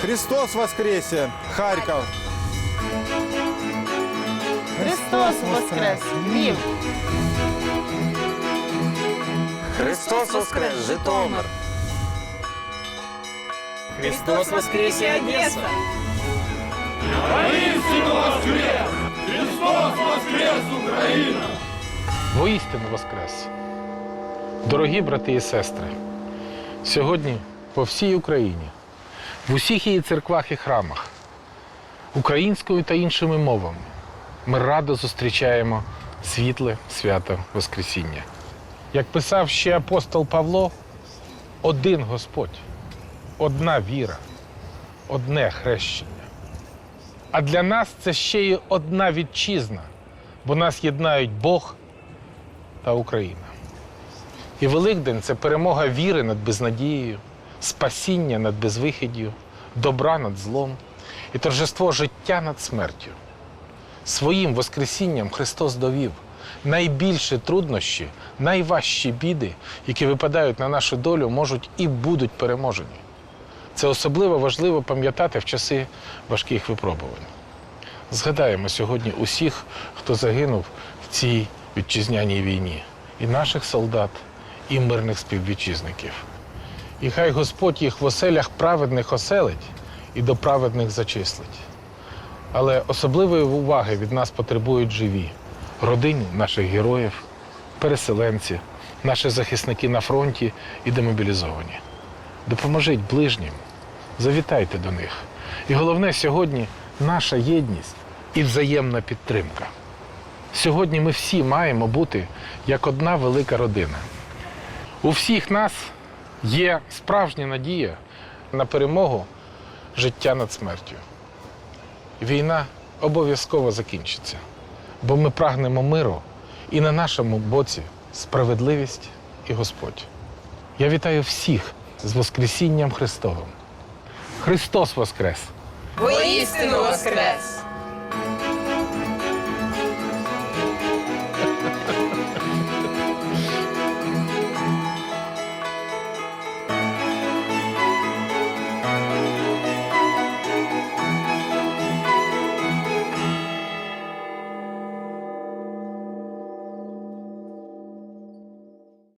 Христос воскресе! Харьков! Христос воскрес! Львів! Христос воскрес! Житомир! Христос воскресе! Одесса! Воистину воскрес! Христос воскрес, Украина! Воистину воскрес! Дорогі брати і сестри, сьогодні по всій Україні, в усіх її церквах і храмах, українською та іншими мовами ми радо зустрічаємо світле свято Воскресіння. Як писав ще апостол Павло, один Господь, одна віра, одне хрещення. А для нас це ще й одна вітчизна, бо нас єднають Бог та Україна. І Великдень це перемога віри над безнадією, спасіння над безвихіддю, добра над злом і торжество життя над смертю. Своїм Воскресінням Христос довів найбільші труднощі, найважчі біди, які випадають на нашу долю, можуть і будуть переможені. Це особливо важливо пам'ятати в часи важких випробувань. Згадаємо сьогодні усіх, хто загинув в цій вітчизняній війні, і наших солдат, і мирних співвітчизників. І хай Господь їх в оселях праведних оселить і до праведних зачислить. Але особливої уваги від нас потребують живі родини наших героїв, переселенці, наші захисники на фронті і демобілізовані. Допоможіть ближнім, завітайте до них. І головне сьогодні наша єдність і взаємна підтримка. Сьогодні ми всі маємо бути як одна велика родина. У всіх нас є справжня надія на перемогу життя над смертю. Війна обов'язково закінчиться, бо ми прагнемо миру і на нашому боці справедливість і Господь. Я вітаю всіх з Воскресінням Христовим. Христос Воскрес! Воістину Воскрес!